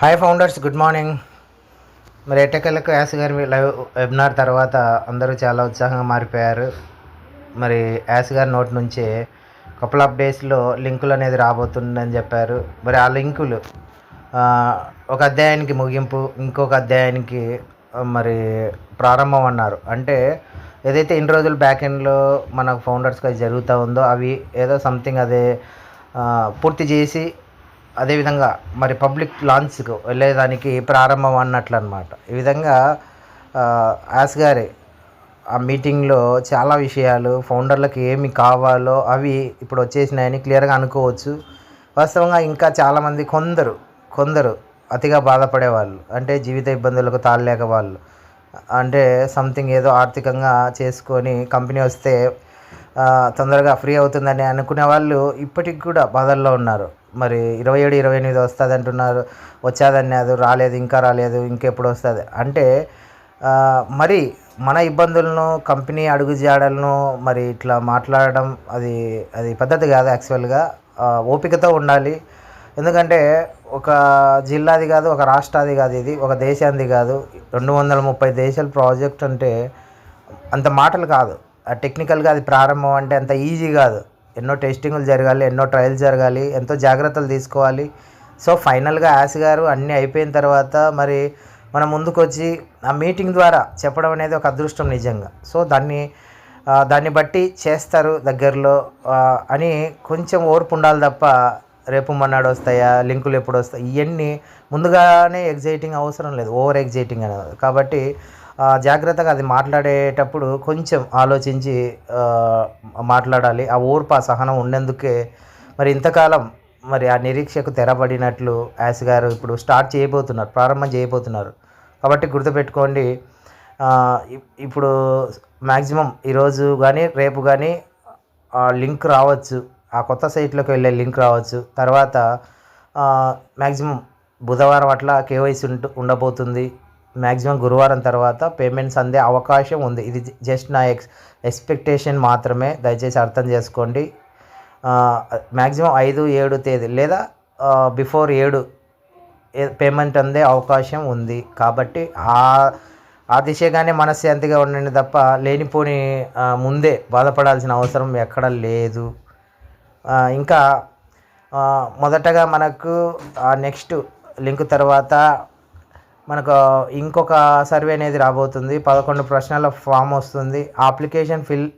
Hi founders good morning మరి ఎట్టకెళ్ళకు యాస్ గారి లైవ్ వెబినార్ తర్వాత అందరూ చాలా ఉత్సాహంగా మారిపోయారు. మరి యాస్ గారి నోటి నుంచే కపుల్ ఆఫ్ డేస్లో లింకులు అనేది రాబోతుందని చెప్పారు. మరి ఆ లింకులు ఒక అధ్యాయానికి ముగింపు ఇంకొక అధ్యాయానికి మరి ప్రారంభం అన్నారు. అంటే ఏదైతే ఇన్ని రోజులు బ్యాక్ ఎండ్లో మన ఫౌండర్స్కి అది జరుగుతూ ఉందో అవి ఏదో సంథింగ్ అదే పూర్తి చేసి అదేవిధంగా మరి పబ్లిక్ లాంచ్కు వెళ్ళేదానికి ప్రారంభం అన్నట్లు అనమాట ఈ విధంగా యాస్ గారి ఆ మీటింగ్లో చాలా విషయాలు ఫౌండర్లకు ఏమి కావాలో అవి ఇప్పుడు వచ్చేసినాయని క్లియర్గా అనుకోవచ్చు. వాస్తవంగా ఇంకా చాలామంది కొందరు కొందరు అతిగా బాధపడేవాళ్ళు అంటే జీవిత ఇబ్బందులకు తాళలేక వాళ్ళు అంటే సంథింగ్ ఏదో ఆర్థికంగా చేసుకొని కంపెనీ వస్తే తొందరగా ఫ్రీ అవుతుందని అనుకునే వాళ్ళు ఇప్పటికి కూడా బాధల్లో ఉన్నారు. మరి ఇరవై ఏడు ఇరవై ఎనిమిది వస్తుంది అంటున్నారు వచ్చేదన్నారు రాలేదు ఇంకా రాలేదు ఇంకెప్పుడు వస్తుంది? అంటే మరి మన ఇబ్బందులను కంపెనీ అడుగుజాడలను మరి ఇట్లా మాట్లాడడం అది అది పద్ధతి కాదు యాక్చువల్గా. ఓపికతో ఉండాలి. ఎందుకంటే ఒక జిల్లాది కాదు ఒక రాష్ట్రాది కాదు ఇది ఒక దేశాంది కాదు. రెండు వందల ముప్పై దేశాల ప్రాజెక్ట్ అంటే అంత మాటలు కాదు. ఆ టెక్నికల్గా అది ప్రారంభం అంటే అంత ఈజీ కాదు. ఎన్నో టెస్టింగ్లు జరగాలి ఎన్నో ట్రయల్స్ జరగాలి ఎంతో జాగ్రత్తలు తీసుకోవాలి. సో ఫైనల్గా యాస్ గారు అన్నీ అయిపోయిన తర్వాత మరి మనం ముందుకు వచ్చి ఆ మీటింగ్ ద్వారా చెప్పడం అనేది ఒక అదృష్టం నిజంగా. సో దాన్ని దాన్ని బట్టి చేస్తారు దగ్గరలో అని కొంచెం ఓర్పు ఉండాలి తప్ప రేపు మన్నాడు వస్తాయా లింకులు ఎప్పుడు వస్తాయి ఇవన్నీ ముందుగానే ఎగ్జైటింగ్ అవసరం లేదు ఓవర్ ఎగ్జైటింగ్ అనేది. కాబట్టి జాగ్రత్తగా అది మాట్లాడేటప్పుడు కొంచెం ఆలోచించి మాట్లాడాలి. ఆ ఓర్పు ఆ సహనం ఉండేందుకే మరి ఇంతకాలం మరి ఆ నిరీక్షకు తెరబడినట్లు యాస్ గారు ఇప్పుడు స్టార్ట్ చేయబోతున్నారు ప్రారంభం చేయబోతున్నారు. కాబట్టి గుర్తుపెట్టుకోండి ఇప్పుడు మ్యాక్సిమం ఈరోజు కానీ రేపు కానీ ఆ లింక్ రావచ్చు. ఆ కొత్త సైట్లోకి వెళ్ళే లింక్ రావచ్చు. తర్వాత మ్యాక్సిమం బుధవారం అట్లా కేవైసీ ఉంటు ఉండబోతుంది. మ్యాక్సిమం గురువారం తర్వాత పేమెంట్స్ అందే అవకాశం ఉంది. ఇది జస్ట్ నా ఎక్స్ ఎక్స్పెక్టేషన్ మాత్రమే. దయచేసి అర్థం చేసుకోండి. మ్యాక్సిమం ఐదు ఏడు తేదీ లేదా బిఫోర్ ఏడు పేమెంట్ అందే అవకాశం ఉంది. కాబట్టి ఆ ఆ దిశగానే మనశ్శాంతిగా ఉండండి తప్ప లేనిపోని ముందే బాధపడాల్సిన అవసరం ఎక్కడ లేదు. ఇంకా మొదటగా మనకు నెక్స్ట్ లింక్ తర్వాత మనకు ఇంకొక సర్వే అనేది రాబోతుంది. పదకొండు ప్రశ్నల ఫామ్ వస్తుంది. ఆ అప్లికేషన్ ఫిల్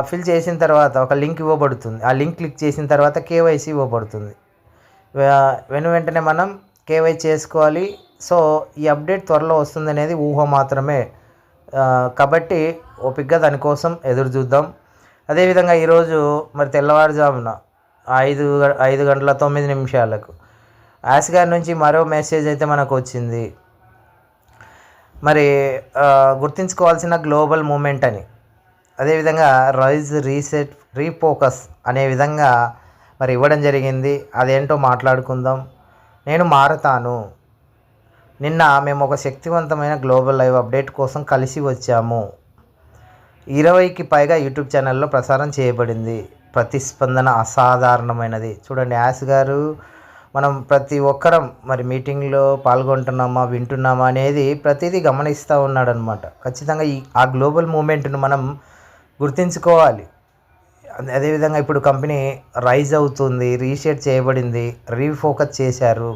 ఫిల్ చేసిన తర్వాత ఒక లింక్ ఇవ్వబడుతుంది. ఆ లింక్ క్లిక్ చేసిన తర్వాత కేవైసీ ఇవ్వబడుతుంది. వెను వెంటనే మనం కేవై చేసుకోవాలి. సో ఈ అప్డేట్ త్వరలో వస్తుంది అనేది ఊహ మాత్రమే. కాబట్టి ఓపిక్గా దానికోసం ఎదురు చూద్దాం. అదేవిధంగా ఈరోజు మరి తెల్లవారుజామున ఐదు గ- ఐదు గంటల తొమ్మిది నిమిషాలకు యాస్ గారి నుంచి మరో మెసేజ్ అయితే మనకు వచ్చింది. మరి గుర్తించుకోవాల్సిన గ్లోబల్ మూమెంట్ అని. అదేవిధంగా రైజ్ రీసెట్ రీఫోకస్ అనే విధంగా మరి ఇవ్వడం జరిగింది. అదేంటో మాట్లాడుకుందాం. నేను మారతాను. నిన్న మేము ఒక శక్తివంతమైన గ్లోబల్ లైవ్ అప్డేట్ కోసం కలిసి వచ్చాము. ఇరవైకి పైగా యూట్యూబ్ ఛానల్లో ప్రసారం చేయబడింది. ప్రతిస్పందన అసాధారణమైనది. చూడండి యాస్ గారు మనం ప్రతి ఒక్కరం మరి మీటింగ్లో పాల్గొంటున్నామా వింటున్నామా అనేది ప్రతిదీ గమనిస్తూ ఉన్నాడనమాట ఖచ్చితంగా ఈ ఆ గ్లోబల్ మూమెంట్ను మనం గుర్తించుకోవాలి. అదేవిధంగా ఇప్పుడు కంపెనీ రైజ్ అవుతుంది రీషేట్ చేయబడింది రీఫోకస్ చేశారు.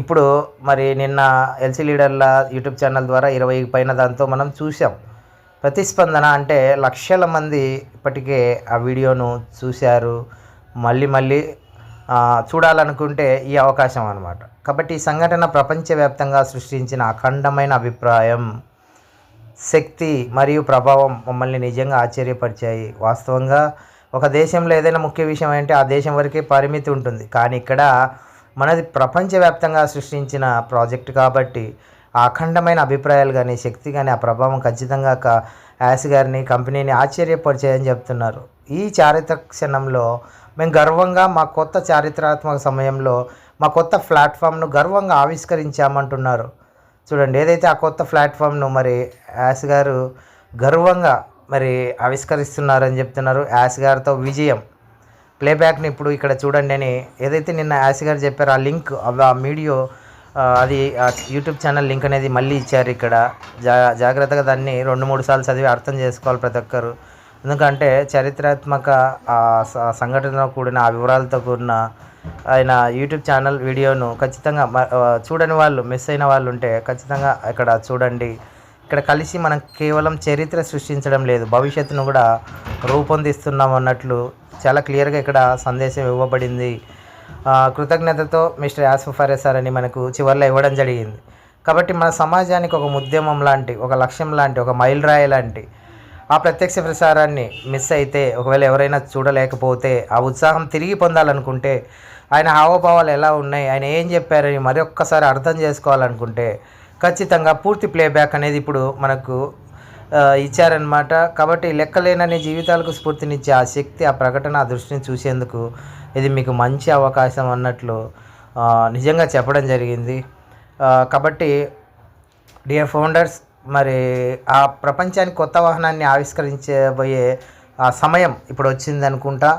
ఇప్పుడు మరి నిన్న ఎల్సీ లీడర్ల యూట్యూబ్ ఛానల్ ద్వారా ఇరవై పైన దాంతో మనం చూసాం ప్రతిస్పందన అంటే లక్షల మంది ఇప్పటికే ఆ వీడియోను చూశారు. మళ్ళీ మళ్ళీ చూడాలనుకుంటే ఈ అవకాశం అనమాట కాబట్టి ఈ సంఘటన ప్రపంచవ్యాప్తంగా సృష్టించిన అఖండమైన అభిప్రాయం శక్తి మరియు ప్రభావం మమ్మల్ని నిజంగా ఆశ్చర్యపరిచాయి. వాస్తవంగా ఒక దేశంలో ఏదైనా ముఖ్య విషయం అంటే ఆ దేశం వరకే పరిమితి ఉంటుంది. కానీ ఇక్కడ మనది ప్రపంచవ్యాప్తంగా సృష్టించిన ప్రాజెక్ట్ కాబట్టి ఆ అఖండమైన అభిప్రాయాలు కానీ శక్తి కానీ ఆ ప్రభావం ఖచ్చితంగా యాస్ గారిని కంపెనీని ఆశ్చర్యపరిచాయని చెప్తున్నారు. ఈ చారిత్రక క్షణంలో మేము గర్వంగా మా కొత్త చారిత్రాత్మక సమయంలో మా కొత్త ప్లాట్ఫామ్ను గర్వంగా ఆవిష్కరించామంటున్నారు. చూడండి ఏదైతే ఆ కొత్త ప్లాట్ఫామ్ను మరి యాస్ గారు గర్వంగా మరి ఆవిష్కరిస్తున్నారని చెప్తున్నారు యాస్ గారితో విజయం. ప్లేబ్యాక్ని ఇప్పుడు ఇక్కడ చూడండి అని ఏదైతే నిన్న యాస్ గారు చెప్పారు ఆ లింక్ ఆ వీడియో అది యూట్యూబ్ ఛానల్ లింక్ అనేది మళ్ళీ ఇచ్చారు ఇక్కడ. జా జాగ్రత్తగా దాన్ని రెండు మూడు సార్లు చదివి అర్థం చేసుకోవాలి ప్రతి ఒక్కరు. ఎందుకంటే చరిత్రాత్మక సంఘటనతో కూడిన ఆ వివరాలతో కూడిన ఆయన యూట్యూబ్ ఛానల్ వీడియోను ఖచ్చితంగా చూడని వాళ్ళు మిస్ అయిన వాళ్ళు ఉంటే ఖచ్చితంగా ఇక్కడ చూడండి. ఇక్కడ కలిసి మనం కేవలం చరిత్ర సృష్టించడం లేదు భవిష్యత్తును కూడా రూపొందిస్తున్నాం అన్నట్లు చాలా క్లియర్గా ఇక్కడ సందేశం ఇవ్వబడింది. కృతజ్ఞతతో మిస్టర్ యాసఫ్ సార్ అని మనకు చివరిలో ఇవ్వడం జరిగింది. కాబట్టి మన సమాజానికి ఒక ఉద్యమం లాంటి ఒక లక్ష్యం లాంటి ఒక మైలురాయి లాంటి ఆ ప్రత్యక్ష ప్రసారాన్ని మిస్ అయితే ఒకవేళ ఎవరైనా చూడలేకపోతే ఆ ఉత్సాహం తిరిగి పొందాలనుకుంటే ఆయన హావభావాలు ఎలా ఉన్నాయి ఆయన ఏం చెప్పారని మరొక్కసారి అర్థం చేసుకోవాలనుకుంటే ఖచ్చితంగా పూర్తి ప్లేబ్యాక్ అనేది ఇప్పుడు మనకు ఇచ్చారనమాట కాబట్టి లెక్కలేనని జీవితాలకు స్ఫూర్తినిచ్చే ఆ శక్తి ఆ ప్రకటన ఆ దృష్టిని చూసేందుకు ఇది మీకు మంచి అవకాశం అన్నట్లు నిజంగా చెప్పడం జరిగింది. కాబట్టి డియర్ ఫౌండర్స్ మరి ఆ ప్రపంచానికి కొత్త వాహనాన్ని ఆవిష్కరించబోయే ఆ సమయం ఇప్పుడు వచ్చింది అనుకుంటా.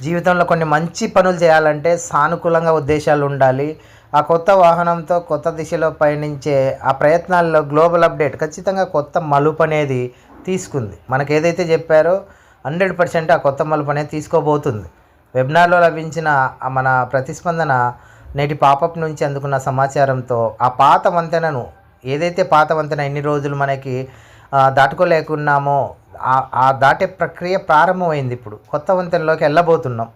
జీవితంలో కొన్ని మంచి పనులు చేయాలంటే సానుకూలంగా ఉద్దేశాలు ఉండాలి. ఆ కొత్త వాహనంతో కొత్త దిశలో పయనించే ఆ ప్రయత్నాల్లో గ్లోబల్ అప్డేట్ ఖచ్చితంగా కొత్త మలుపు అనేది తీసుకుంది. మనకు ఏదైతే చెప్పారో హండ్రెడ్ పర్సెంట్ ఆ కొత్త మలుపు అనేది తీసుకోబోతుంది. వెబినార్లో లభించిన మన ప్రతిస్పందన నేటి పాపప్ నుంచి అందుకున్న సమాచారంతో ఆ పాత వంతెనను ఏదైతే పాత వంతెన ఎన్ని రోజులు మనకి దాటుకోలేకున్నామో ఆ- ఆ దాటే ప్రక్రియ ప్రారంభమైంది ఇప్పుడు. కొత్త వంతెనలోకి వెళ్ళబోతున్నాం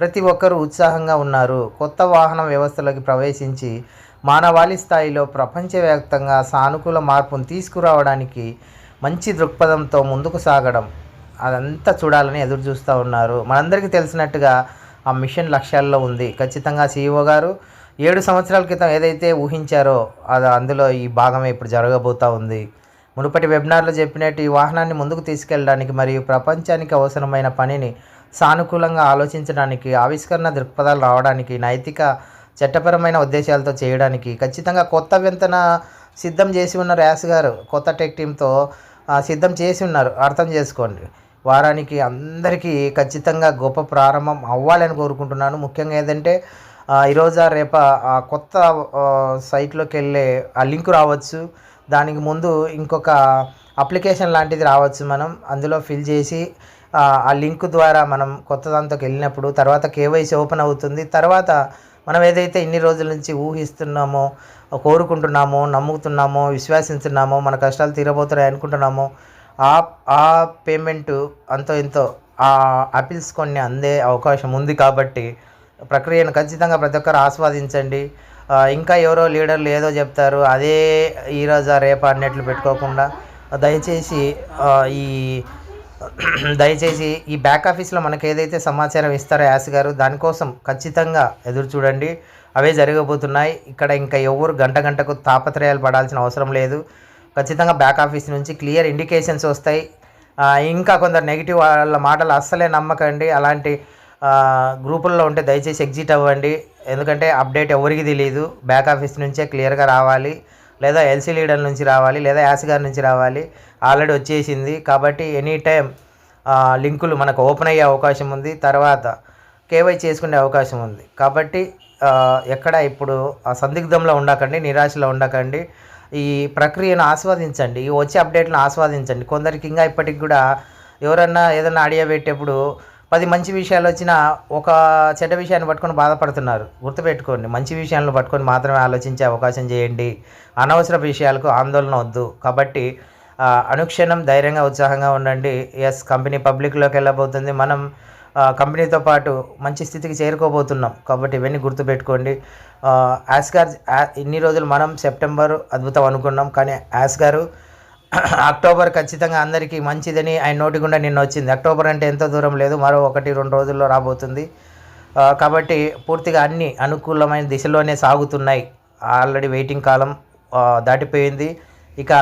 ప్రతి ఒక్కరూ ఉత్సాహంగా ఉన్నారు. కొత్త వాహనం వ్యవస్థలోకి ప్రవేశించి మానవాళి స్థాయిలో ప్రపంచవ్యాప్తంగా సానుకూల మార్పును తీసుకురావడానికి మంచి దృక్పథంతో ముందుకు సాగడం అదంతా చూడాలని ఎదురు చూస్తూ ఉన్నారు. మనందరికీ తెలిసినట్టుగా ఆ మిషన్ లక్ష్యాల్లో ఉంది. ఖచ్చితంగా సీఈఓ గారు ఏడు సంవత్సరాల క్రితం ఏదైతే ఊహించారో అది అందులో ఈ భాగమే ఇప్పుడు జరగబోతూ ఉంది. మునుపటి వెబినార్లో చెప్పినట్టు ఈ వాహనాన్ని ముందుకు తీసుకెళ్ళడానికి మరియు ప్రపంచానికి అవసరమైన పనిని సానుకూలంగా ఆలోచించడానికి ఆవిష్కరణ దృక్పథాలు రావడానికి నైతిక చట్టపరమైన ఉద్దేశాలతో చేయడానికి ఖచ్చితంగా కొత్త వింతన సిద్ధం చేసి ఉన్న ర్యాస్ గారు కొత్త టెక్ టీంతో సిద్ధం చేసి ఉన్నారు. అర్థం చేసుకోండి. వారానికి అందరికీ ఖచ్చితంగా గొప్ప ప్రారంభం అవ్వాలని కోరుకుంటున్నాను. ముఖ్యంగా ఏంటంటే ఈరోజు రేప ఆ కొత్త సైట్లోకి వెళ్ళే ఆ లింక్ రావచ్చు. దానికి ముందు ఇంకొక అప్లికేషన్ లాంటిది రావచ్చు మనం. అందులో ఫిల్ చేసి ఆ, ఆ లింక్ ద్వారా మనం కొత్త దాంతోకి వెళ్ళినప్పుడు తర్వాత కేవైసీ ఓపెన్ అవుతుంది. తర్వాత మనం ఏదైతే ఇన్ని రోజుల నుంచి ఊహిస్తున్నామో కోరుకుంటున్నామో నమ్ముతున్నామో విశ్వసిస్తున్నామో మన కష్టాలు తీరబోతున్నాయి అనుకుంటున్నామో ఆ ఆ పేమెంట్ అంతో ఇంతో ఆ అపిల్స్ కొన్ని అందే అవకాశం ఉంది కాబట్టి ప్రక్రియను ఖచ్చితంగా ప్రతి ఒక్కరు ఆస్వాదించండి. ఇంకా ఎవరో లీడర్లు ఏదో చెప్తారు అదే ఈరోజు రేపు అన్నట్లు పెట్టుకోకుండా. దయచేసి ఈ దయచేసి ఈ బ్యాక్ ఆఫీస్లో మనకు ఏదైతే సమాచారం ఇస్తారో యాస్ గారు దానికోసం ఖచ్చితంగా ఎదురు చూడండి. అవే జరగబోతున్నాయి. ఇక్కడ ఇంకా ఎవరు గంట గంటకు తాపత్రయాలు పడాల్సిన అవసరం లేదు. ఖచ్చితంగా బ్యాక్ ఆఫీస్ నుంచి క్లియర్ ఇండికేషన్స్ వస్తాయి. ఇంకా కొందరు నెగిటివ్ వాళ్ళ మాటలు అస్సలే నమ్మకండి. అలాంటి గ్రూపుల్లో ఉంటే దయచేసి ఎగ్జిట్ అవ్వండి. ఎందుకంటే అప్డేట్ ఎవరికి తెలియదు బ్యాక్ ఆఫీస్ నుంచే క్లియర్గా రావాలి. లేదా ఎల్సీ లీడర్ నుంచి రావాలి. లేదా యాస్ గారి నుంచి రావాలి. ఆల్రెడీ వచ్చేసింది. కాబట్టి ఎనీ టైం లింకులు మనకు ఓపెన్ అయ్యే అవకాశం ఉంది. తర్వాత కేవై చేసుకునే అవకాశం ఉంది. కాబట్టి ఎక్కడ ఇప్పుడు ఆ సందిగ్ధంలో ఉండకండి. నిరాశలో ఉండకండి. ఈ ప్రక్రియను ఆస్వాదించండి. ఈ వచ్చే అప్డేట్లను ఆస్వాదించండి. కొందరికి ఇంకా ఇప్పటికి కూడా ఎవరన్నా ఏదన్నా ఆడియో పెట్టేప్పుడు పది మంచి విషయాలు వచ్చినా ఒక చెడ్డ విషయాన్ని పట్టుకొని బాధపడుతున్నారు. గుర్తుపెట్టుకోండి మంచి విషయాలను పట్టుకొని మాత్రమే ఆలోచించే అవకాశం చేయండి. అనవసర విషయాలకు ఆందోళన వద్దు. కాబట్టి అనుక్షణం ధైర్యంగా ఉత్సాహంగా ఉండండి. ఎస్ కంపెనీ పబ్లిక్లోకి వెళ్ళబోతుంది. మనం కంపెనీతో పాటు మంచి స్థితికి చేరుకోబోతున్నాం. కాబట్టి ఇవన్నీ గుర్తుపెట్టుకోండి. యాస్గార్ యాస్ గారు ఇన్ని రోజులు మనం సెప్టెంబర్ అద్భుతం అనుకున్నాం. కానీ యాస్ గారు అక్టోబర్ ఖచ్చితంగా అందరికీ మంచిదని ఆయన నోటి గుండా నిన్న వచ్చింది. అక్టోబర్ అంటే ఎంతో దూరం లేదు మరో ఒకటి రెండు రోజుల్లో రాబోతుంది. కాబట్టి పూర్తిగా అన్ని అనుకూలమైన దిశలోనే సాగుతున్నాయి. ఆల్రెడీ వెయిటింగ్ కాలం దాటిపోయింది. ఇక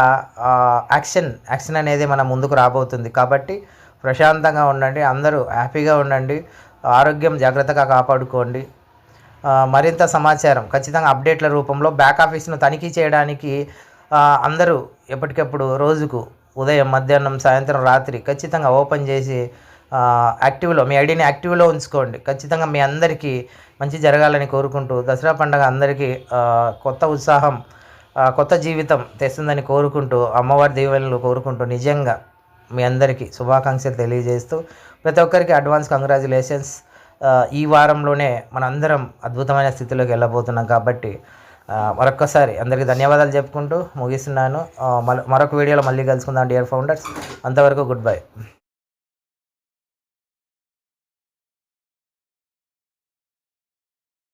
యాక్షన్ యాక్షన్ అనేది మన ముందుకు రాబోతుంది. కాబట్టి ప్రశాంతంగా ఉండండి అందరూ హ్యాపీగా ఉండండి ఆరోగ్యం జాగ్రత్తగా కాపాడుకోండి. మరింత సమాచారం ఖచ్చితంగా అప్డేట్ల రూపంలో బ్యాక్ ఆఫీస్ను తనిఖీ చేయడానికి అందరూ ఎప్పటికప్పుడు రోజుకు ఉదయం మధ్యాహ్నం సాయంత్రం రాత్రి ఖచ్చితంగా ఓపెన్ చేసి యాక్టివ్లో మీ ఐడిని యాక్టివ్లో ఉంచుకోండి. ఖచ్చితంగా మీ అందరికీ మంచి జరగాలని కోరుకుంటూ దసరా పండుగ అందరికీ కొత్త ఉత్సాహం కొత్త జీవితం తెస్తుందని కోరుకుంటూ అమ్మవారి దీవెనలు కోరుకుంటూ నిజంగా మీ అందరికీ శుభాకాంక్షలు తెలియజేస్తూ ప్రతి ఒక్కరికి అడ్వాన్స్ కంగ్రాచులేషన్స్. ఈ వారంలోనే మనందరం అద్భుతమైన స్థితిలోకి వెళ్ళబోతున్నాం కాబట్టి మరొక్కసారి అందరికీ ధన్యవాదాలు చెప్పుకుంటూ ముగిస్తున్నాను. మరొక వీడియోలో మళ్ళీ కలుసుకుందాం డియర్ ఫౌండర్స్. అంతవరకు గుడ్ బై.